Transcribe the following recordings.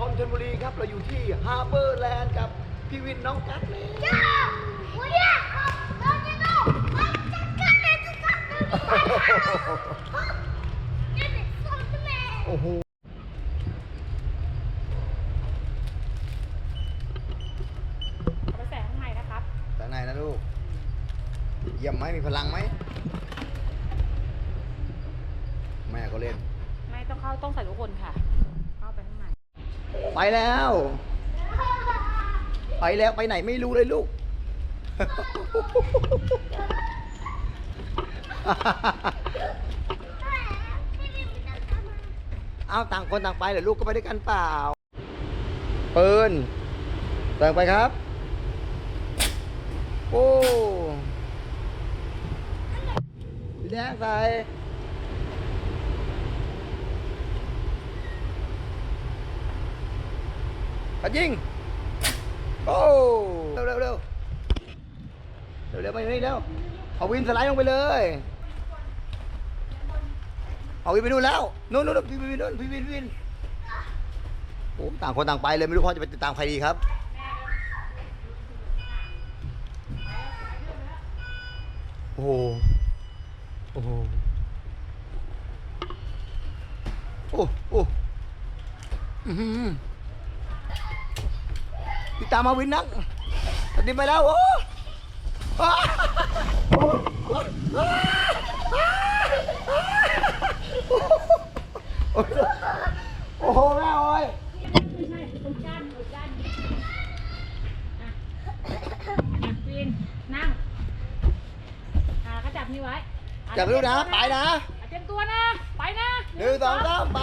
ครชลบุรีครับ เราอยู่ที่ฮาร์เบอร์แลนด์กับพี่วินน้องกั๊กเลยจ้าวันนี้เราจะต้องมาจัดการในทุกท่านเลยจะเป็นส้มใช่ไหมโอ้โหเอาไปใส่ข้างในนะครับแต่ไหนนะลูก เยี่ยมไหมมีพลังไหม แม่ก็เล่น ไม่ต้องเข้าต้องใส่ทุกคนค่ะ เข้าไปข้างใน ไปแล้ว ไปแล้วไปไหนไม่รู้เลยลูก เอาต่างคนต่างไปเดี๋ยวลูกก็ไปด้วยกันเปล่า ปืนต่างไปครับ โอ้แดงใส่ ปัดยิง โอ้ เร็วเร็วเร็วเร็วเร็วไปนี่เร็วเอาวินสไลด์ลงไปเลย เอาวินไปนู่นแล้วนู่นนู่นพี่วินนู่นพี่วินวินโอ้ต่างคนต่างไปเลยไม่รู้พ่อจะไปติดตามใครดีครับโอ้โหโอ้โหโอ้โอ้อื้อ หือพี่ตามมาวินนักตัดดินไปแล้วโอ้อ้โอ้อ้าโอ้โหแม่โอ้ยไม่ใช่ตรงด้านตรงด้านนี้อะอะปีนนั่งอ่าก็จับนี่ไว้จับลูกนะ ไปนะ เตรียมตัวนะ ไปนะหนึ่งสองสามไป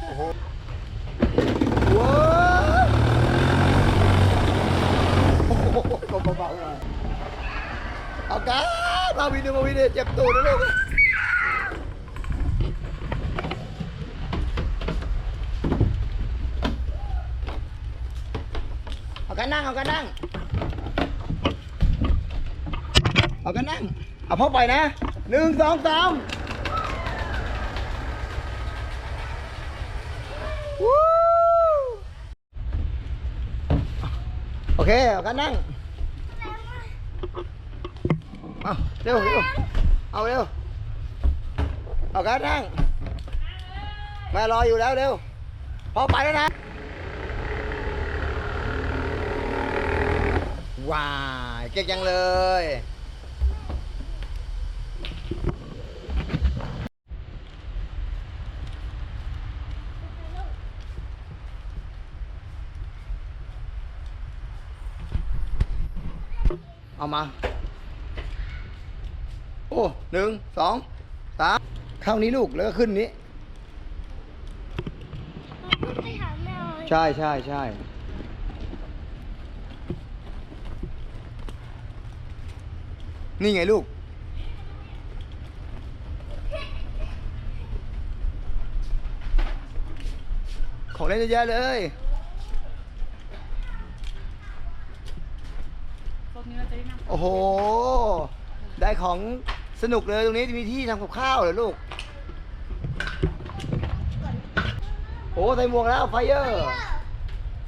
โอ้โหว้าวโอ้โหเบาๆหน่อยเอากันมาวินเดมาวินเดเจ็บตูดนะลูกเอากันนั่งเอากันนั่งเอากันนั่งเอาพ่อไปนะหนึ่งสองสามวู้โอ เคเอากันนั่งเอาเร็วเร็วเอาเร็วเอากันนั่งแม่รออยู่แล้วเร็วพอไปแล้วนะว้าเก่งจังเลย เอามา โอ้หนึ่งสองสามเข้านี้ลูกแล้วก็ขึ้นนี้ ไปหาแมวใช่ใช่ใช่นี่ไงลูก ของเล่นเยอะแยะเลย ตรงนี้เรา จะได้นั่งโอ้โห ได้ของสนุกเลยตรงนี้มีที่ทำกับข้าวเหรอลูก โอ้ใส่หมวกแล้วไฟเยอร์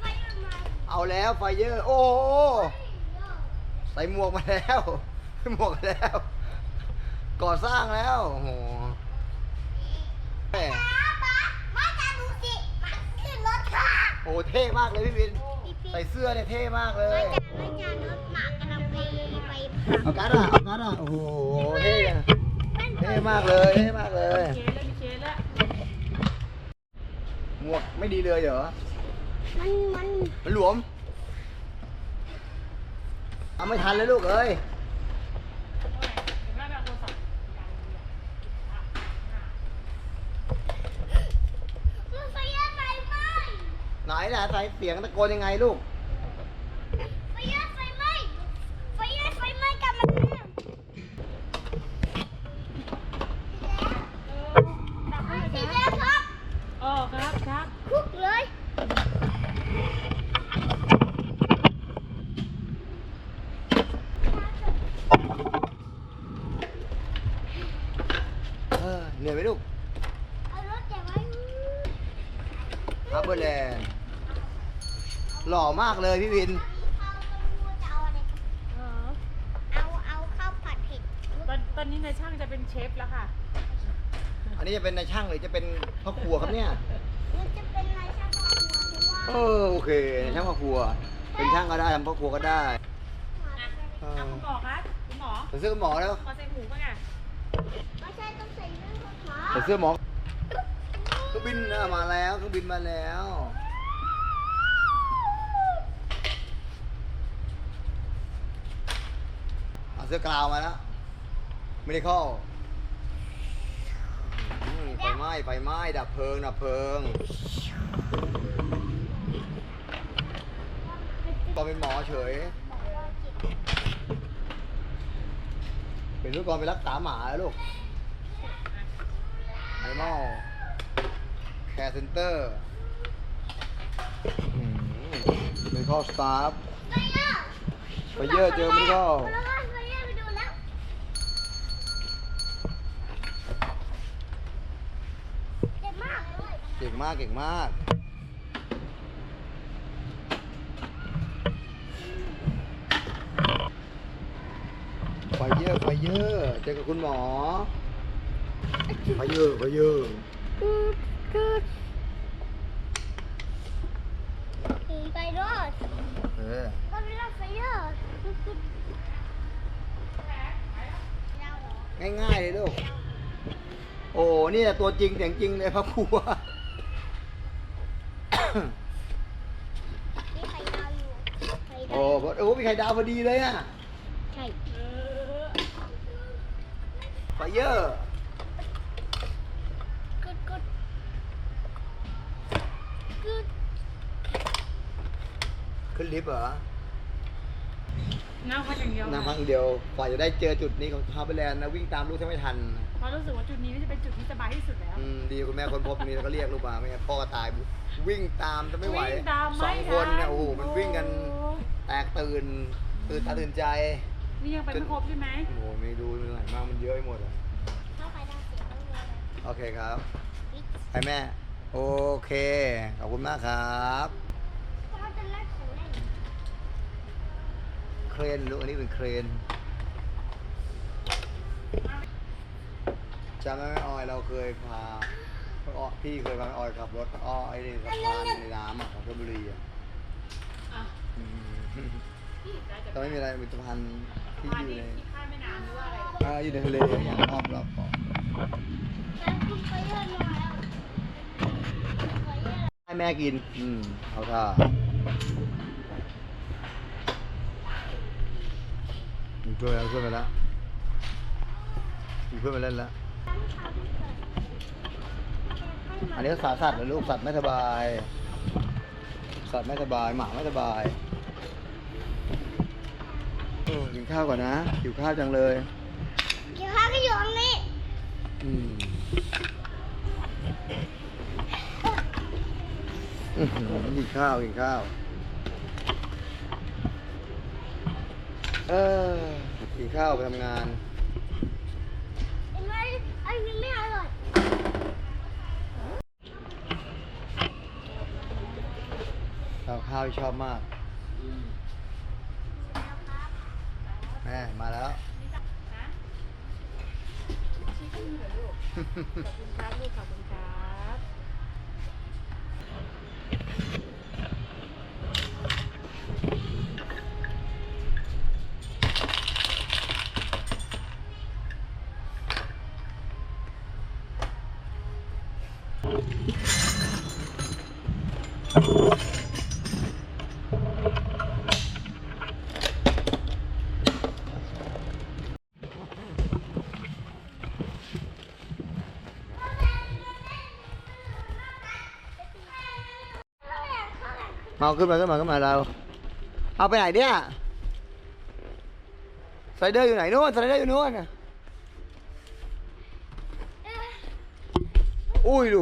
ไฟมันมาเอาแล้วไฟเยอร์ โอ้โหใส่หมวกมาแล้วใส่หมวกมาแล้ว ก่อสร้างแล้วโอ้โหแม่ป้ามาจะดูสิมันขึ้นรถค่ะโอ้เท่มากเลยพี่วิน ใส่เสื้อเนี่ยเท่มากเลยมาจากมาจากรถหมากำลังไปไปเอาการ์ดอะเอาการ์ดอะโอ้โหเท่อะเท่มากเลยเท่มากเลยเคแล้วมีเคแล้วหมวกไม่ดีเลยเหรอ มันมันมันหลวม เอาไม่ทันเลยลูกเอ้ย เดี๋ยวแม่ไปเอาโทรศัพท์อย่างเดียวอะอะ มันไฟยาไฟไหม้ ไหนล่ะใส่เสียงตะโกนยังไงลูก ไฟยาไฟไหม้ไฟยาไฟไหม้กลับมาแล้ว ดับให้ สี เลย แด นะ งครับ อ๋อครับครับ คุกเลย เออเหนื่อยไหมลูก ฮับเบอร์แลนด์หล่อ มากเลยพี่วินข้าวต้มหูจะเอาอะไรเออเอาเอาข้าวผัดเผ็ดตอนตอนนี้นายช่างจะเป็นเชฟแล้วค่ะ อันนี้จะเป็นนายช่างหรือจะเป็นพ่อครัวครับเนี่ยมันจะเป็นอะไรช่างครอบครัวเพราะว่าเออโอเคช่างพ่อครัว เป็นช่างก็ได้ทำพ่อครัวก็ได้อะเอาคุณหมอคะคุณหมอใส่เสื้อหมอแล้วขอใส่หูป่ะไงไม่ใช่ต้องใส่เรื่องของหมอใส่เสื้อหมอเครื่องบินน่ะมาแล้วเครื่องบินมาแล้ว เอาเสื้อกลาวมาแล้วไม่ได้เข้าอืมไฟไหม้ไฟไหม้ดับเพลิงดับเพลิงตอนเป็นหมอเฉย เป็นลูกกรไปรักษาหมาแล้วลูก Animal Care Center เป็นข้อสตาฟไปเยอะเจอไม่เข้าแล้วก็ไปเยอะไปดูแล้วเจ็บมาก เลยเก่งมากเก่งมากไฟเยอะไฟเยอะเจอกับคุณหมอไฟเยอะไฟเยอะกูกูไปรอดเออก็ไปรอดไปเยอะกูกูเราเหรอง่ายๆเลยลูก โอ้ นี่แหละตัวจริงเสียงจริงเลยพระครัว มีไข่ดาวอยู่ไข่ดาโอ้วโหโอ้มีไข่ดาวพอดีเลยอะใช่เออไฟเยอะกดกดกดขึ้นลิฟต์เหรอ นั่งพักอย่างเดียวนั่งพักเดียวกว่าจะได้เจอจุดนี้ของฮาร์เบอร์แลนด์นะวิ่งตามลูกแทบไม่ทันเพราะรู้สึกว่าจุดนี้จะเป็นจุดที่สบายที่สุดแล้ว อืมดีคุณแม่คนพบนี้แล้วก็เรียกลูกมาไม่งั้นพ่อก็ตายวิ่งตามจะไม่ไหววิ่งตามสไม่องทัคนเนี่ยโอ้โหมันวิ่งกันโอ้แตกตื่นตื่นตาตื่นใจ นี่ยังไปไม่ครบใช่ไหม โอ้โหไม่ดูมันไหลมากมันเยอะไปหมดอะเข้าไข่ดาวเสียต้องเลยโอเคครับปิ๊กไปแม่ โอเค ขอบคุณมากครับ ก็จะเล่นของเล่น เครนลูกอันนี้เป็นเครนจำได้ไหมออยเราเคยพาอ้อพี่เคยพาออยขับรถอ้อไอ้นี่สะพานในน้ำอะของชลบุรีอะอะอืมแต่ไม่มีอะไรเป็นสะพานที่มาอยู่ที่ในที่ข้ามแม่น้ำหรือว่าอะไรอ่าอยู่ในทะเลอย่างรอบรอบเกาะแล้วคุณไปเยอะหน่อยแล้วไปเยอะให้แม่กิน อืมเอาท่า เพื่อนแล้วเพื่อนมาแล้วมีเพื่อนมาเล่นแล้วอันนี้สาสัตว์เหรอลูกสัตว์ไม่สบาย สัตว์ไม่สบายหมาไม่สบายโอ้กินข้าวก่อนนะหิวข้าวจังเลยเกี่ยวข้าวก็อยู่ตรงนี้อืมอื้อหือกินข้าวกินข้าว เออกินข้าวไปทำงาน เห็นไหมไอ้นี่ไม่อร่อยข้าวข้าวที่ชอบมาก แม่มาแล้วนะชี้ขึ้นเหรอลูกขอบคุณครับลูกขอบคุณครับ มาขึ้นมาขึ้นมาขึ้นมาเรา เอาไปไหนเนี่ยสไลเดอร์อยู่ไหนนู่นสไลเดอร์อยู่นู่นน่ะอุ้ยลู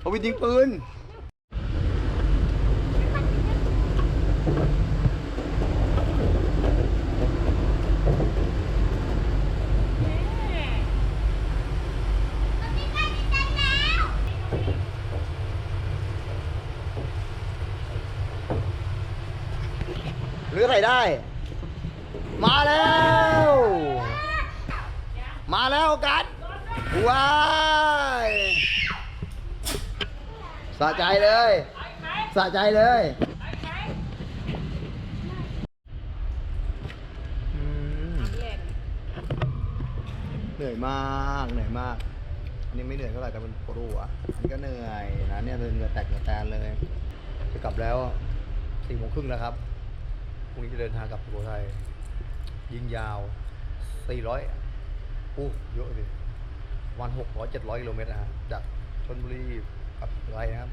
เอาไปยิงปืนหรืออะไรได้ มาแล้ว มาแล้วกัน ว้ายสะใจเลยสะใจเลยเหนื่อยมากเหนื่อยมาก อันนี้ไม่เหนื่อยเท่าไหร่แต่มันปวดหัวอันนี้ก็เหนื่อยนะเนี่ยเหงื่อแตกเหงื่อแตนเลย จะกลับแล้วสี่โมงครึ่งแล้วครับพรุ่งนี้จะเดินทางกลับสุโขทัยยิงยาวสี่ร้อยอู้เยอะดิ วันหกร้อยเจ็ดร้อยกิโลเมตรนะฮะจากชนบุรีกับอะไรนะครับ